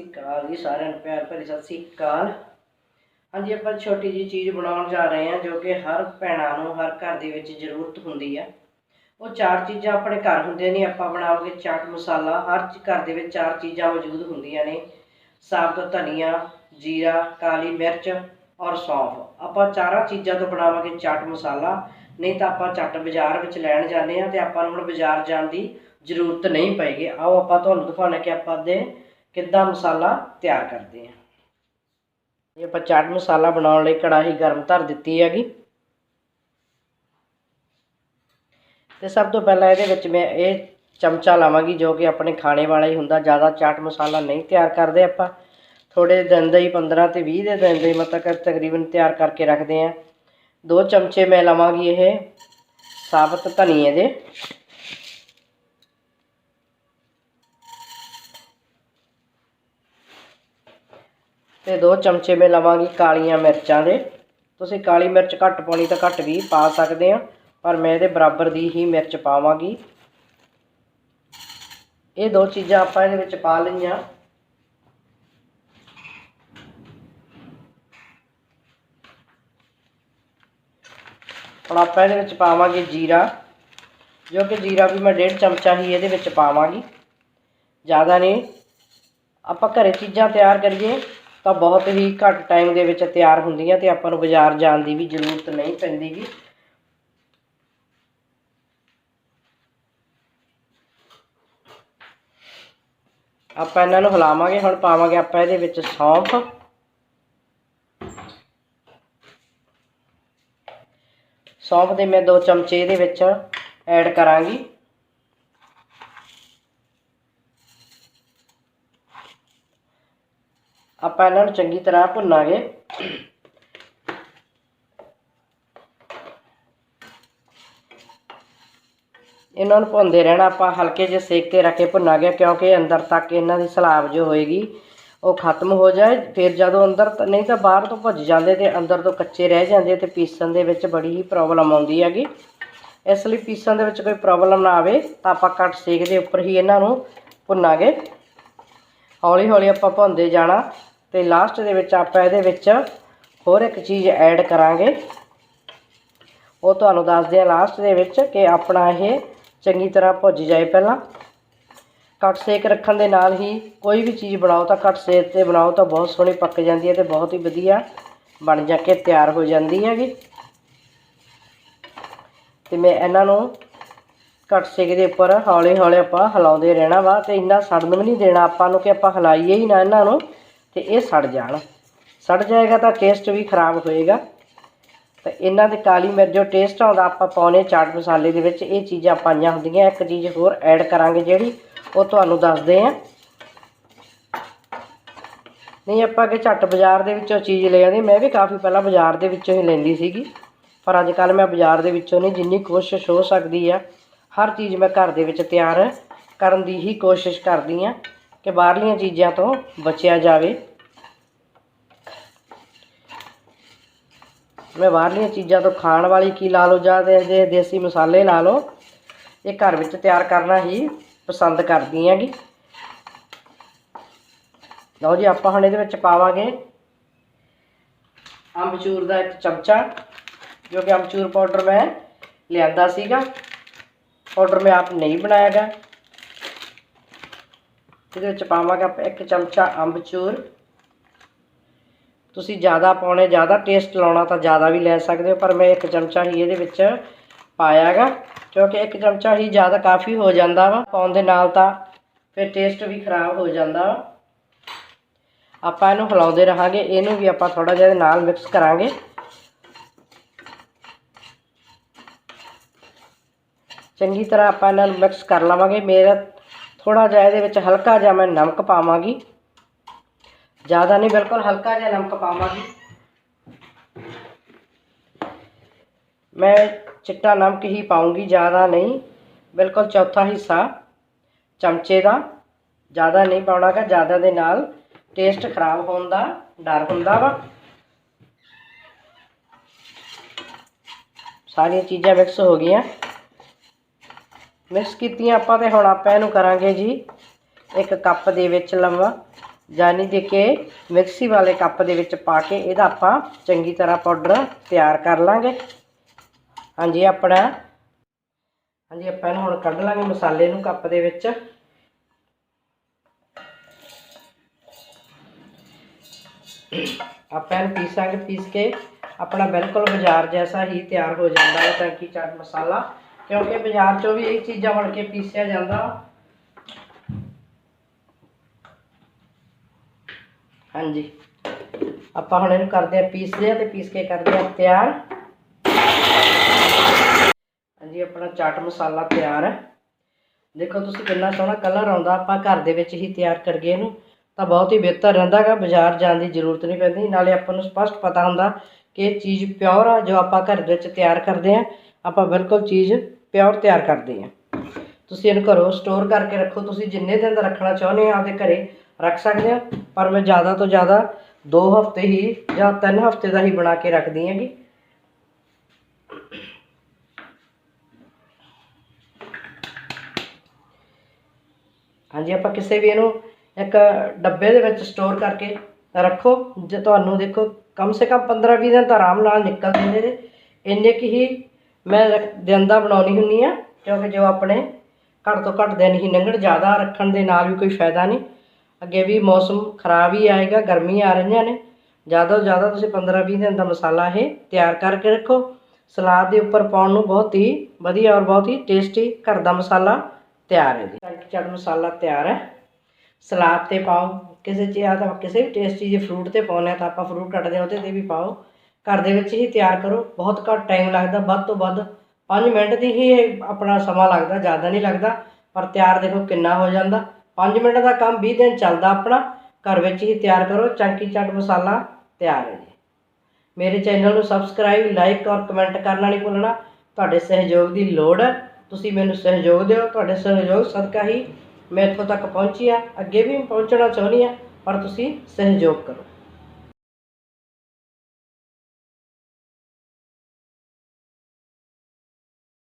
ਸ੍ਰੀ ਅਕਾਲ ਜੀ, ਸਾਰਿਆਂ ਨੂੰ ਪਿਆਰ ਭਰੀ ਸਤਿ ਸ੍ਰੀ ਅਕਾਲ। ਹਾਂਜੀ, ਆਪਾਂ ਛੋਟੀ ਜੀ ਚੀਜ਼ ਬਣਾਉਣ ਜਾ ਰਹੇ ਹਾਂ, ਜੋ ਕਿ ਹਰ ਭੈਣਾਂ ਨੂੰ, ਹਰ ਘਰ ਦੇ ਵਿੱਚ ਜ਼ਰੂਰਤ ਹੁੰਦੀ ਹੈ ਉਹ ਚਾਰ ਚੀਜ਼ਾਂ ਆਪਣੇ ਘਰ ਹੁੰਦੀਆਂ ਨੇ, ਆਪਾਂ ਬਣਾਵਾਂਗੇ ਚਾਟ ਮਸਾਲਾ, ਹਰ ਘਰ ਦੇ ਵਿੱਚ ਚਾਰ ਚੀਜ਼ਾਂ ਮੌਜੂਦ ਹੁੰਦੀਆਂ ਨੇ। ਸਾਬਤ ਧਨੀਆ, ਜੀਰਾ, ਕਾਲੀ ਮਿਰਚ ਔਰ ਸੌਂਫ। ਆਪਾਂ ਚਾਰਾਂ ਚੀਜ਼ਾਂ ਤੋਂ ਬਣਾਵਾਂਗੇ ਚਾਟ ਮਸਾਲਾ। ਨਹੀਂ ਤਾਂ ਆਪਾਂ ਚੱਟ ਬਾਜ਼ਾਰ ਵਿੱਚ ਲੈਣ ਜਾਂਦੇ ਹਾਂ ਤੇ ਆਪਾਂ ਨੂੰ ਹੁਣ ਬਾਜ਼ਾਰ ਜਾਣ ਦੀ ਜ਼ਰੂਰਤ ਨਹੀਂ ਪਏਗੀ। ਆਓ ਆਪਾਂ ਤੁਹਾਨੂੰ ਦਿਖਾਉਣਾ ਕਿ ਆਪਾਂ ਦੇ ਕਿੱਦਾਂ ਮਸਾਲਾ ਤਿਆਰ ਕਰਦੇ ਹਾਂ ਇਹ ਆਪਾਂ ਚਾਟ ਮਸਾਲਾ ਬਣਾਉਣ ਲਈ ਕੜਾਹੀ ਗਰਮ ਧਰ ਦਿੱਤੀ ਹੈਗੀ। ਤੇ ਸਭ ਤੋਂ ਪਹਿਲਾਂ ਇਹਦੇ ਵਿੱਚ ਮੈਂ ਇਹ ਚਮਚਾ ਲਾਵਾਂਗੀ ਜੋ ਕਿ ਆਪਣੇ ਖਾਣੇ ਵਾਲਾ ਹੀ ਹੁੰਦਾ, ਜ਼ਿਆਦਾ ਚਾਟ ਮਸਾਲਾ ਨਹੀਂ ਤਿਆਰ ਕਰਦੇ ਆਪਾਂ। ਥੋੜੇ ਦਿਨ ਦਾ ਹੀ 15 ਤੇ 20 ਦੇ ਦਿਨ ਦੇ ਮਤਲਬ ਤਕਰੀਬਨ ਤਿਆਰ ਕਰਕੇ ਰੱਖਦੇ ਆ। ਦੋ ਚਮਚੇ ਮੈਂ ਲਵਾਂਗੀ ਇਹ ਸਾਬਤ ਧਨੀਏ ਦੇ। ਤੇ ਦੋ ਚਮਚੇ ਮੈਂ ਲਵਾਂਗੀ ਕਾਲੀਆਂ ਮਿਰਚਾਂ ਦੇ। ਤੁਸੀਂ ਕਾਲੀ ਮਿਰਚ ਘੱਟ ਪਾਉਣੀ ਤਾਂ ਘੱਟ ਵੀ ਪਾ ਸਕਦੇ ਆ, ਪਰ ਮੈਂ ਇਹਦੇ ਬਰਾਬਰ ਦੀ ਹੀ ਮਿਰਚ ਪਾਵਾਂਗੀ। ਇਹ ਦੋ ਚੀਜ਼ਾਂ ਆਪਾਂ ਇਹਦੇ ਵਿੱਚ ਪਾ ਲਈਆਂ। ਹੁਣ ਆਪਾਂ ਇਹਦੇ ਵਿੱਚ ਪਾਵਾਂਗੇ ਜੀਰਾ, ਜੋ ਕਿ ਜੀਰਾ ਵੀ ਮੈਂ ਡੇਢ ਚਮਚਾ ਹੀ ਇਹਦੇ ਵਿੱਚ ਪਾਵਾਂਗੀ। ਜ਼ਿਆਦਾ ਨਹੀਂ। ਆਪਾਂ ਘਰੇ ਚੀਜ਼ਾਂ ਤਿਆਰ ਕਰੀਏ। ਤਾਂ ਬਹੁਤ ਹੀ ਘੱਟ ਟਾਈਮ ਦੇ ਵਿੱਚ ਤਿਆਰ ਹੁੰਦੀਆਂ ਤੇ ਆਪਾਂ ਨੂੰ ਬਾਜ਼ਾਰ ਜਾਣ ਦੀ ਵੀ ਜ਼ਰੂਰਤ ਨਹੀਂ ਪੈਂਦੀਗੀ ਆਪਾਂ ਇਹਨਾਂ ਨੂੰ ਹਿਲਾਵਾਂਗੇ, ਹੁਣ ਪਾਵਾਂਗੇ ਆਪਾਂ ਇਹਦੇ ਵਿੱਚ ਸੌਂਫ। ਸੌਂਫ ਦੇ ਮੈਂ ਦੋ ਚਮਚੇ ਇਹਦੇ ਵਿੱਚ ਐਡ ਕਰਾਂਗੀ। ਆਪਾਂ ਇਹਨਾਂ ਨੂੰ ਚੰਗੀ ਤਰ੍ਹਾਂ ਭੁੰਨਾਂਗੇ। ਇਹਨਾਂ ਨੂੰ ਭੁੰਨਦੇ ਰਹਿਣਾ ਆਪਾਂ ਹਲਕੇ ਜਿਹੇ ਸੇਕ ਤੇ ਰੱਖ ਕੇ ਭੁੰਨਾਂਗੇ ਕਿਉਂਕਿ ਅੰਦਰ ਤੱਕ ਇਹਨਾਂ ਦੀ ਸਲਾਬ ਜੋ ਹੋਏਗੀ, ਉਹ ਖਤਮ ਹੋ ਜਾਏ। ਫਿਰ ਜਦੋਂ ਅੰਦਰ ਨਹੀਂ ਤਾਂ ਬਾਹਰ ਤੋਂ ਭੱਜ ਜਾਂਦੇ ਤੇ ਅੰਦਰ ਤੋਂ ਕੱਚੇ ਰਹਿ ਜਾਂਦੇ ਤੇ ਪੀਸਣ ਦੇ ਵਿੱਚ ਬੜੀ ਹੀ ਪ੍ਰੋਬਲਮ ਆਉਂਦੀ ਹੈਗੀ। ਇਸ ਲਈ ਪੀਸਣ ਦੇ ਵਿੱਚ ਕੋਈ ਪ੍ਰੋਬਲਮ ਨਾ ਆਵੇ ਤਾਂ ਆਪਾਂ ਘੱਟ ਸੇਕ ਦੇ ਉੱਪਰ ਹੀ ਇਹਨਾਂ ਨੂੰ ਭੁੰਨਾਂਗੇ। ਹੌਲੀ ਹੌਲੀ ਆਪਾਂ ਭੁੰਦੇ ਜਾਣਾ। ਤੇ ਲਾਸਟ ਦੇ ਵਿੱਚ ਆਪਾਂ ਇਹਦੇ ਵਿੱਚ ਹੋਰ ਇੱਕ ਚੀਜ਼ ਐਡ ਕਰਾਂਗੇ। ਉਹ ਤੁਹਾਨੂੰ ਦੱਸਦੇ ਆ ਲਾਸਟ ਦੇ ਵਿੱਚ ਕਿ ਆਪਣਾ ਇਹ ਚੰਗੀ ਤਰ੍ਹਾਂ ਭੁੱਜ ਜਾਏ ਪਹਿਲਾਂ। ਘੱਟ ਸੇਕ ਰੱਖਣ ਦੇ ਨਾਲ ਹੀ ਕੋਈ ਵੀ ਚੀਜ਼ ਬਣਾਓ ਤਾਂ ਘੱਟ ਸੇਕ ਤੇ ਬਣਾਓ ਤਾਂ ਬਹੁਤ ਸੋਹਣੀ ਪੱਕ ਜਾਂਦੀ ਹੈ ਤੇ ਬਹੁਤ ਹੀ ਵਧੀਆ ਬਣ ਜਾ ਕੇ ਤਿਆਰ ਹੋ ਜਾਂਦੀ ਹੈਗੀ। ਤੇ ਮੈਂ ਇਹਨਾਂ ਨੂੰ ਘੱਟ ਸੇਕ ਦੇ ਉੱਪਰ ਹੌਲੀ ਹੌਲੀ ਆਪਾਂ ਹਿਲਾਉਂਦੇ ਰਹਿਣਾ ਵਾ ਤੇ ਇੰਨਾ ਸੜਨ ਵੀ ਨਹੀਂ ਦੇਣਾ ਆਪਾਂ ਨੂੰ ਕਿ ਆਪਾਂ ਹਿਲਾਈਏ ਹੀ ਨਾ ਇਹਨਾਂ ਨੂੰ। ਤੇ ਇਹ ਸੜ ਜਾਣ। ਸੜ ਜਾਏਗਾ ਤਾਂ ਟੇਸਟ ਵੀ ਖਰਾਬ ਹੋਏਗਾ। ਤੇ ਇਹਨਾਂ ਦੇ ਕਾਲੀ ਮਿਰਚ ਜੋ ਟੇਸਟ ਆਉਂਦਾ, ਆਪਾਂ ਪਾਉਨੇ ਚਾਟ ਮਸਾਲੇ ਦੇ ਵਿੱਚ, ਇਹ ਚੀਜ਼ਾਂ ਪਾਈਆਂ ਹੁੰਦੀਆਂ। ਇੱਕ ਚੀਜ਼ ਹੋਰ ਐਡ ਕਰਾਂਗੇ ਜਿਹੜੀ, ਉਹ ਤੁਹਾਨੂੰ ਦੱਸਦੇ ਆ ਨਹੀਂ, ਆਪਾਂ ਕਿ ਝੱਟ ਬਾਜ਼ਾਰ ਦੇ ਵਿੱਚੋਂ ਚੀਜ਼ ਲੈ ਆਉਂਦੇ। ਮੈਂ ਵੀ ਕਾਫੀ ਪਹਿਲਾਂ ਬਾਜ਼ਾਰ ਦੇ ਵਿੱਚੋਂ ਹੀ ਲੈਂਦੀ ਸੀਗੀ। ਪਰ ਅੱਜ ਕੱਲ ਮੈਂ ਬਾਜ਼ਾਰ ਦੇ ਵਿੱਚੋਂ ਨਹੀਂ, ਜਿੰਨੀ ਕੋਸ਼ਿਸ਼ ਹੋ ਸਕਦੀ ਆ, ਹਰ ਚੀਜ਼ ਮੈਂ ਘਰ ਦੇ ਵਿੱਚ ਤਿਆਰ ਕਰਨ ਦੀ ਹੀ ਕੋਸ਼ਿਸ਼ ਕਰਦੀ ਆ। ਕਿ ਬਾਹਰਲੀਆਂ ਚੀਜ਼ਾਂ ਤੋਂ ਬਚਿਆ ਜਾਵੇ। ਮੈਂ ਬਾਹਰਲੀਆਂ ਚੀਜ਼ਾਂ ਤੋਂ ਖਾਣ ਵਾਲੀ ਕੀ ਲਾ ਲਓ, ਜਾਂ ਦੇ ਦੇਸੀ ਮਸਾਲੇ ਲਾ ਲਓ, ਇਹ ਘਰ ਵਿੱਚ ਤਿਆਰ ਕਰਨਾ ਹੀ ਪਸੰਦ ਕਰਦੀ ਹੈਗੀ। ਲਓ ਜੀ, ਆਪਾਂ ਹੁਣ ਇਹਦੇ ਵਿੱਚ ਪਾਵਾਂਗੇ ਅੰਬਚੂਰ ਦਾ ਇੱਕ ਚਮਚਾ, ਜੋ ਕਿ ਅੰਬਚੂਰ ਪਾਊਡਰ ਮੈਂ ਲਿਆਂਦਾ ਸੀਗਾ। ਪਾਊਡਰ ਮੈਂ ਆਪ ਨਹੀਂ ਬਣਾਇਆਗਾ ਇਹਦੇ ਵਿੱਚ ਪਾਵਾਂਗੇ ਆਪਾਂ ਇੱਕ ਚਮਚਾ ਅੰਬਚੂਰ ਤੁਸੀਂ ਜ਼ਿਆਦਾ ਪਾਉਣੇ, ਜ਼ਿਆਦਾ ਟੇਸਟ ਲਾਉਣਾ ਤਾਂ ਜ਼ਿਆਦਾ ਵੀ ਲੈ ਸਕਦੇ ਹੋ, ਪਰ ਮੈਂ ਇੱਕ ਚਮਚਾ ਹੀ ਇਹਦੇ ਵਿੱਚ ਪਾਇਆਗਾ, ਕਿਉਂਕਿ ਇੱਕ ਚਮਚਾ ਹੀ ਜ਼ਿਆਦਾ ਕਾਫੀ ਹੋ ਜਾਂਦਾ ਵਾ। ਪਾਉਣ ਦੇ ਨਾਲ ਤਾਂ ਫਿਰ ਟੇਸਟ ਵੀ ਖਰਾਬ ਹੋ ਜਾਂਦਾ ਵਾ। ਆਪਾਂ ਇਹਨੂੰ ਹਿਲਾਉਂਦੇ ਰਹਾਂਗੇ, ਇਹਨੂੰ ਵੀ ਆਪਾਂ ਥੋੜਾ ਜਿਹਾ ਨਾਲ ਮਿਕਸ ਕਰਾਂਗੇ। ਚੰਗੀ ਤਰ੍ਹਾਂ ਆਪਾਂ ਇਹਨਾਂ ਨੂੰ ਮਿਕਸ ਕਰ ਲਵਾਂਗੇ। ਮੇਰਾ ਥੋੜਾ ਜਿਹਾ ਇਹਦੇ ਵਿੱਚ ਹਲਕਾ ਜਿਹਾ ਮੈਂ ਨਮਕ ਪਾਵਾਂਗੀ ਜ਼ਿਆਦਾ ਨਹੀਂ ਬਿਲਕੁਲ ਹਲਕਾ ਜਿਹਾ ਨਮਕ ਪਾਵਾਂਗੀ ਮੈਂ ਚਿੱਟਾ ਨਮਕ ਹੀ ਪਾਉਂਗੀ ਜ਼ਿਆਦਾ ਨਹੀਂ ਬਿਲਕੁਲ ਚੌਥਾ ਹਿੱਸਾ ਚਮਚੇ ਦਾ ਜ਼ਿਆਦਾ ਨਹੀਂ ਪਾਉਣਾਗਾ ਜ਼ਿਆਦਾ ਦੇ ਨਾਲ ਟੇਸਟ ਖਰਾਬ ਹੋਣ ਦਾ ਡਰ ਹੁੰਦਾ ਵਾ ਸਾਰੀਆਂ ਚੀਜ਼ਾਂ ਮਿਕਸ ਹੋ ਗਈਆਂ ਮਿਕਸ ਕੀਤੀਆਂ ਆਪਾਂ ਤੇ ਹੁਣ ਆਪਾਂ ਇਹਨੂੰ ਕਰਾਂਗੇ ਜੀ ਇੱਕ ਕੱਪ ਦੇ ਵਿੱਚ ਲਵਾਂ ਜਾਨੀ ਦੇ ਕੇ ਮਿਕਸੀ ਵਾਲੇ ਕੱਪ ਦੇ ਵਿੱਚ ਪਾ ਕੇ ਇਹਦਾ ਆਪਾਂ ਚੰਗੀ ਤਰ੍ਹਾਂ ਪਾਊਡਰ ਤਿਆਰ ਕਰ ਲਾਂਗੇ। ਹਾਂਜੀ, ਆਪਣਾ, ਹਾਂਜੀ, ਆਪਾਂ ਇਹਨੂੰ ਹੁਣ ਕੱਢ ਲਾਂਗੇ ਮਸਾਲੇ ਨੂੰ ਕੱਪ ਦੇ ਵਿੱਚ। ਆਪਾਂ ਇਹਨੂੰ ਪੀਸਾਂਗੇ, ਪੀਸ ਕੇ ਆਪਣਾ ਬਿਲਕੁਲ ਬਾਜ਼ਾਰ ਜੈਸਾ ਹੀ ਤਿਆਰ ਹੋ ਜਾਂਦਾ ਹੈ ਤਾਂ ਕਿ ਚਾਟ ਮਸਾਲਾ ਕਿਉਂਕਿ ਬਾਜ਼ਾਰ ਚੋਂ ਵੀ ਇਹ ਚੀਜ਼ਾਂ ਬਣ ਕੇ ਪੀਸਿਆ ਜਾਂਦਾ। ਹਾਂਜੀ। ਆਪਾਂ ਹੁਣ ਇਹਨੂੰ ਕਰਦੇ ਆ ਪੀਸਦੇ ਆ ਤੇ ਪੀਸ ਕੇ ਕਰਦੇ ਆ ਤਿਆਰ। ਹਾਂਜੀ, ਆਪਣਾ ਚਾਟ ਮਸਾਲਾ ਤਿਆਰ। ਹੈ ਦੇਖੋ ਤੁਸੀਂ ਕਿੰਨਾ ਸੋਹਣਾ ਕਲਰ ਆਉਂਦਾ, ਆਪਾਂ ਘਰ ਦੇ ਵਿੱਚ ਹੀ ਤਿਆਰ ਕਰੀਏ ਇਹਨੂੰ। ਤਾਂ ਬਹੁਤ ਹੀ ਬਿਹਤਰ ਰਹਿੰਦਾਗਾ, ਬਾਜ਼ਾਰ ਜਾਣ ਦੀ ਜ਼ਰੂਰਤ ਨਹੀਂ ਪੈਂਦੀ। ਨਾਲੇ ਆਪਾਂ ਨੂੰ ਸਪਸ਼ਟ ਪਤਾ ਹੁੰਦਾ ਕਿ ਇਹ ਚੀਜ਼ ਪਿਓਰ ਆ, ਜੋ ਆਪਾਂ ਘਰ ਦੇ ਵਿੱਚ ਤਿਆਰ ਕਰਦੇ ਆ ਆਪਾਂ ਬਿਲਕੁਲ ਚੀਜ਼ ਪਿਓਰ ਤਿਆਰ ਕਰਦੇ ਆ ਤੁਸੀਂ ਇਹਨੂੰ ਘਰੋਂ ਸਟੋਰ ਕਰਕੇ ਰੱਖੋ। ਤੁਸੀਂ ਜਿੰਨੇ ਦਿਨ ਦਾ ਰੱਖਣਾ ਚਾਹੁੰਦੇ ਆ ਆਪਦੇ ਘਰੇ ਰੱਖ ਸਕਦੇ ਆ ਪਰ ਮੈਂ ਜ਼ਿਆਦਾ ਤੋਂ ਜ਼ਿਆਦਾ 2 ਹਫ਼ਤੇ ਹੀ ਜਾਂ 3 ਹਫ਼ਤੇ ਦਾ ਹੀ ਬਣਾ ਕੇ ਰੱਖਦੀ ਹੈਗੀ। ਹਾਂਜੀ, ਆਪਾਂ ਕਿਸੇ ਵੀ ਇਹਨੂੰ ਇੱਕ ਡੱਬੇ ਦੇ ਵਿੱਚ ਸਟੋਰ ਕਰਕੇ ਰੱਖੋ। ਜੇ ਤੁਹਾਨੂੰ ਦੇਖੋ, ਕਮ ਸੇ ਕਮ 15-20 ਦਿਨ ਤਾਂ ਆਰਾਮ ਨਾਲ ਨਿਕਲ ਜਾਂਦੇ ਨੇ। ਇੰਨੇ ਕੁ ਹੀ ਮੈਂ ਰੱਖ- ਦਿਨ ਦਾ ਬਣਾਉਣੀ ਹੁੰਦੀ ਆ, ਕਿਉਂਕਿ ਜੋ ਆਪਣੇ ਘੱਟ ਤੋਂ ਘੱਟ ਦਿਨ ਹੀ ਲੰਘਣ, ਜ਼ਿਆਦਾ ਰੱਖਣ ਦੇ ਨਾਲ ਵੀ ਕੋਈ ਫਾਇਦਾ ਨਹੀਂ। ਅੱਗੇ ਵੀ ਮੌਸਮ ਖਰਾਬ ਹੀ ਆਏਗਾ, ਗਰਮੀ ਆ ਰਹੀਆਂ ਨੇ। ਜ਼ਿਆਦਾ ਤੋਂ ਜ਼ਿਆਦਾ ਤੁਸੀਂ 15-20 ਦਿਨ ਦਾ ਮਸਾਲਾ ਇਹ ਤਿਆਰ ਕਰਕੇ ਰੱਖੋ। ਸਲਾਦ ਦੇ ਉੱਪਰ ਪਾਉਣ ਨੂੰ ਬਹੁਤ ਹੀ ਵਧੀਆ ਔਰ ਬਹੁਤ ਹੀ ਟੇਸਟੀ ਘਰ ਦਾ ਮਸਾਲਾ ਤਿਆਰ ਹੈ ਜੀ। ਟੰਕ ਚਟ ਮਸਾਲਾ ਤਿਆਰ ਹੈ। ਸਲਾਦ ਤੇ ਪਾਓ। ਕਿਸੇ ਚੀਜ਼ ਆ ਤਾਂ ਕਿਸੇ ਵੀ ਟੇਸਟੀ ਜੇ ਫਰੂਟ ਤੇ ਪਾਉਣਾ ਤਾਂ ਆਪਾਂ ਫਰੂਟ ਕੱਟਦੇ ਆ ਉਹਦੇ ਤੇ ਵੀ ਪਾਓ। ਘਰ ਦੇ ਵਿੱਚ ਹੀ ਤਿਆਰ ਕਰੋ। ਬਹੁਤ ਘੱਟ ਟਾਈਮ ਲੱਗਦਾ, ਵੱਧ ਤੋਂ ਵੱਧ 5 ਮਿੰਟ ਦੀ ਹੀ ਇਹ ਆਪਣਾ ਸਮਾਂ ਲੱਗਦਾ, ਜ਼ਿਆਦਾ ਨਹੀਂ ਲੱਗਦਾ, ਪਰ ਤਿਆਰ ਦੇਖੋ ਕਿੰਨਾ ਹੋ ਜਾਂਦਾ। 5 ਮਿੰਟ ਦਾ ਕੰਮ 20 ਦਿਨ ਚੱਲਦਾ ਆਪਣਾ, ਘਰ ਵਿੱਚ ਹੀ ਤਿਆਰ ਕਰੋ, ਚੰਕੀ ਚੱਟ ਮਸਾਲਾ ਤਿਆਰ ਹੈ ਜੀ। ਮੇਰੇ ਚੈਨਲ ਨੂੰ ਸਬਸਕ੍ਰਾਈਬ ਲਾਈਕ ਔਰ ਕਮੈਂਟ ਕਰਨਾ ਨਹੀਂ ਭੁੱਲਣਾ, ਤੁਹਾਡੇ ਸਹਿਯੋਗ ਦੀ ਲੋੜ ਹੈ। ਤੁਸੀਂ ਮੈਨੂੰ ਸਹਿਯੋਗ ਦਿਓ, ਤੁਹਾਡੇ ਸਹਿਯੋਗ ਸਦਕਾ ਹੀ ਮੈਂ ਇੱਥੋਂ ਤੱਕ ਪਹੁੰਚੀ ਆ ਅੱਗੇ ਵੀ ਪਹੁੰਚਣਾ ਚਾਹੁੰਦੀ ਆ ਪਰ ਤੁਸੀਂ ਸਹਿਯੋਗ ਕਰੋ।